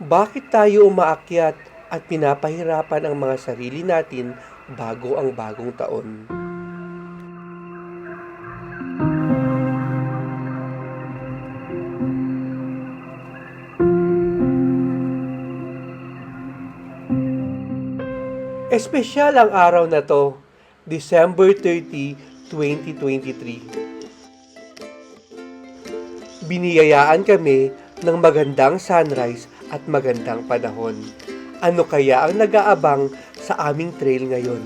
Bakit tayo umaakyat at pinapahirapan ang mga sarili natin bago ang bagong taon? Espesyal ang araw na to, December 30, 2023. Biniyayaan kami ng magandang sunrise at magandang panahon. Ano kaya ang nag-aabang sa aming trail ngayon?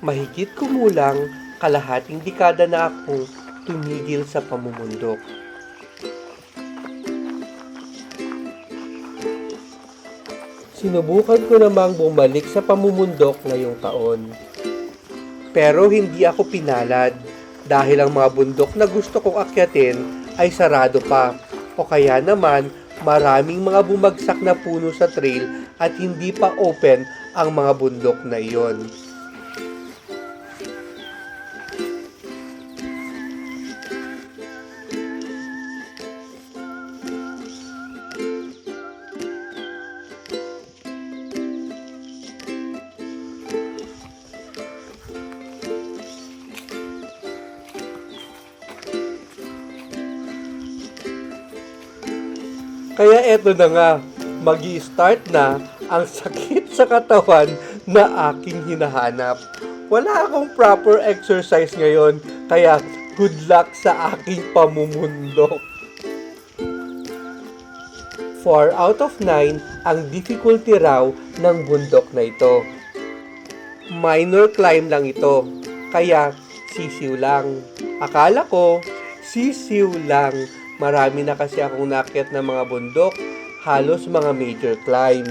Mahigit kumulang kalahating dekada na akong tumigil sa pamumundok. Sinubukan ko namang bumalik sa pamumundok ngayong taon. Pero hindi ako pinalad dahil ang mga bundok na gusto kong akyatin ay sarado pa o kaya naman maraming mga bumagsak na puno sa trail at hindi pa open ang mga bundok na iyon. Kaya eto na nga, mag start na ang sakit sa katawan na aking hinahanap. Wala akong proper exercise ngayon, kaya good luck sa aking pamumundok. 4 out of 9 ang difficulty raw ng bundok na ito. Minor climb lang ito, kaya sisiw lang. Akala ko, sisiw lang. Marami na kasi akong nakyat ng mga bundok, halos mga major climb.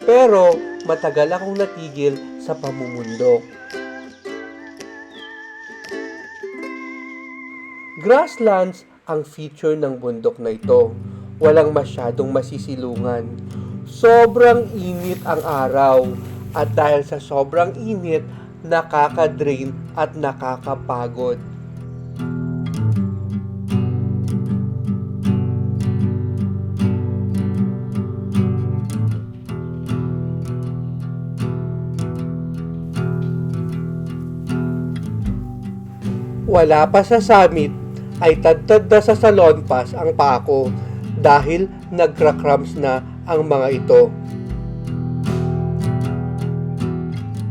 Pero matagal akong natigil sa pamumundok. Grasslands ang feature ng bundok na ito. Walang masyadong masisilungan. Sobrang init ang araw at dahil sa sobrang init, nakaka-drain at nakakapagod. Wala pa sa summit ay tadtad na sa salon pass ang pako dahil nagcrakrams na ang mga ito.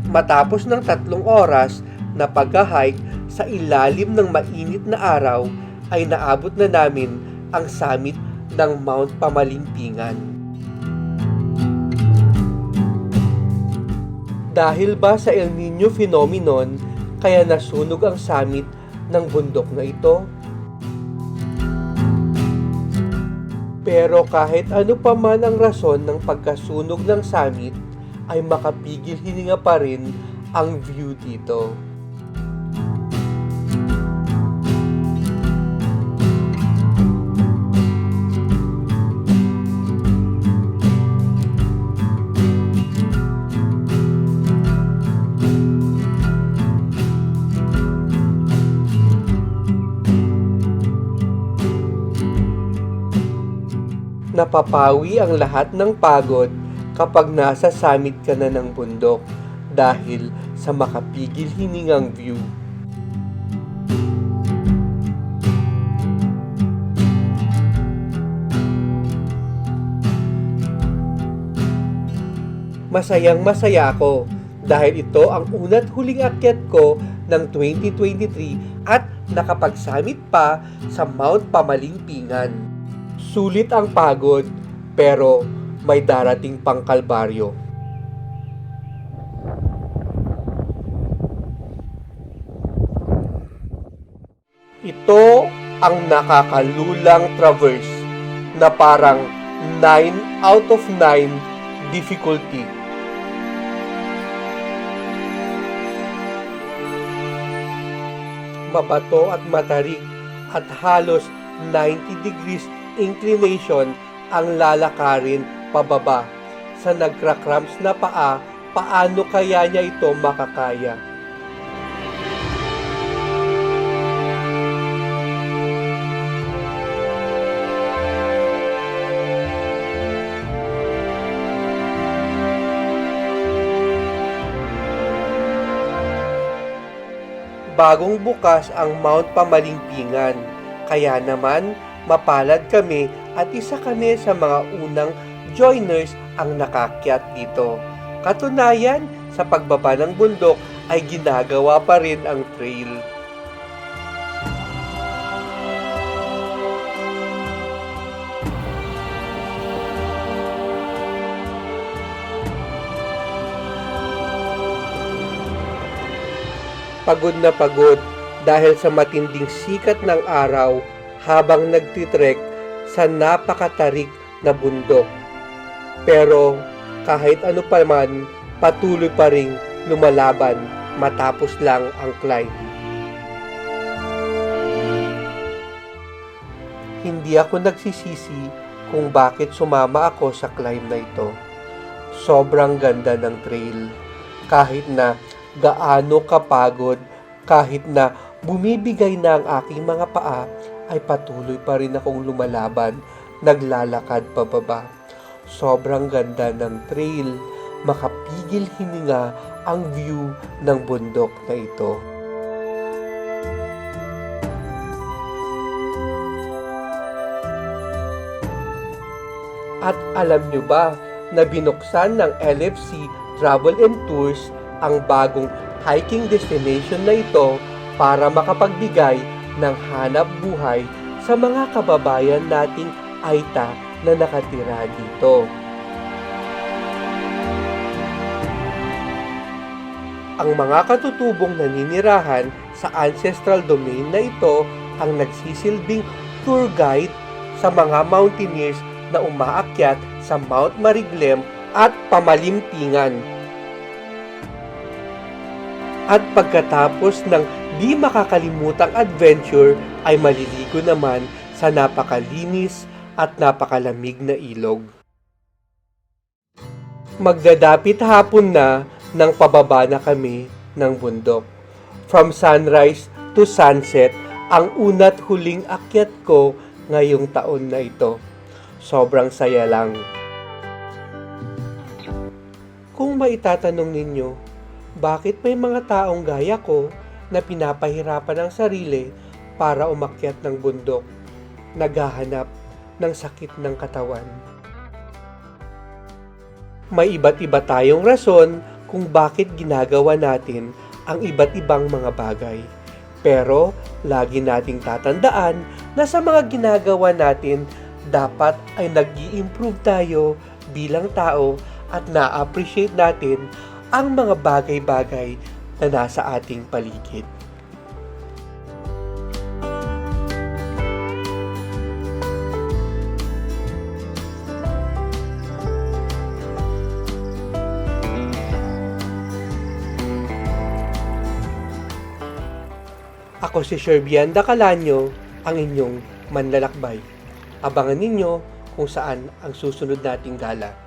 Matapos ng tatlong oras na pag-hike sa ilalim ng mainit na araw ay naabot na namin ang summit ng Mount Pamalimpingan. Dahil ba sa El Nino phenomenon kaya nasunog ang summit ng bundok na ito? Pero kahit ano pa man ang rason ng pagkasunog ng summit, ay makapigil hininga pa rin ang view dito. Napapawi ang lahat ng pagod kapag nasa summit ka na ng bundok dahil sa makapigil hiningang view. Masayang masaya ako dahil ito ang una't huling akyat ko ng 2023 at nakapag-summit pa sa Mount Pamalimpingan. Sulit ang pagod pero may darating pang kalbaryo. Ito ang nakakalulang traverse na parang 9 out of 9 difficulty. Mabato at matarik at halos 90 degrees inclination ang lalakarin pababa. sa nagkrakrams na paa, paano kaya niya ito makakaya? Bagong bukas ang Mount Pamalimpingan, kaya naman mapalad kami at isa kami sa mga unang joiners ang nakakyat dito. Katunayan, sa pagbaba ng bundok ay ginagawa pa rin ang trail. Pagod na pagod dahil sa matinding sikat ng araw habang nagtitrek sa napakatarik na bundok. Pero kahit ano pa man, patuloy pa ring lumalaban matapos lang ang climb. Hindi ako nagsisisi kung bakit sumama ako sa climb na ito. Sobrang ganda ng trail. Kahit na gaano kapagod, kahit na bumibigay na ang aking mga paa, ay patuloy pa rin akong lumalaban, naglalakad pababa. Sobrang ganda ng trail, makapigil hininga ang view ng bundok na ito. At alam nyo ba na binuksan ng LFC Travel and Tours ang bagong hiking destination na ito para makapagbigay ng hanap buhay sa mga kababayan nating Aita na nakatira dito. Ang mga katutubong naninirahan sa ancestral domain na ito ang nagsisilbing tour guide sa mga mountaineers na umaakyat sa Mount Mariglem at Pamalimpingan. At pagkatapos ng di makakalimutang adventure ay maliligo naman sa napakalinis at napakalamig na ilog. Magdadapit hapon na nang pababa na kami ng bundok. From sunrise to sunset, ang una't huling akyat ko ngayong taon na ito. Sobrang saya lang. Kung maitatanong ninyo, bakit may mga taong gaya ko na pinapahirapan ang sarili para umakyat ng bundok, naghahanap ng sakit ng katawan? May iba't iba tayong rason kung bakit ginagawa natin ang iba't ibang mga bagay. Pero lagi nating tatandaan na sa mga ginagawa natin, dapat ay nag improve tayo bilang tao at na-appreciate natin ang mga bagay-bagay na nasa ating paligid. Ako si Sherbian Dacalanyo, ang inyong manlalakbay. Abangan ninyo kung saan ang susunod nating gala.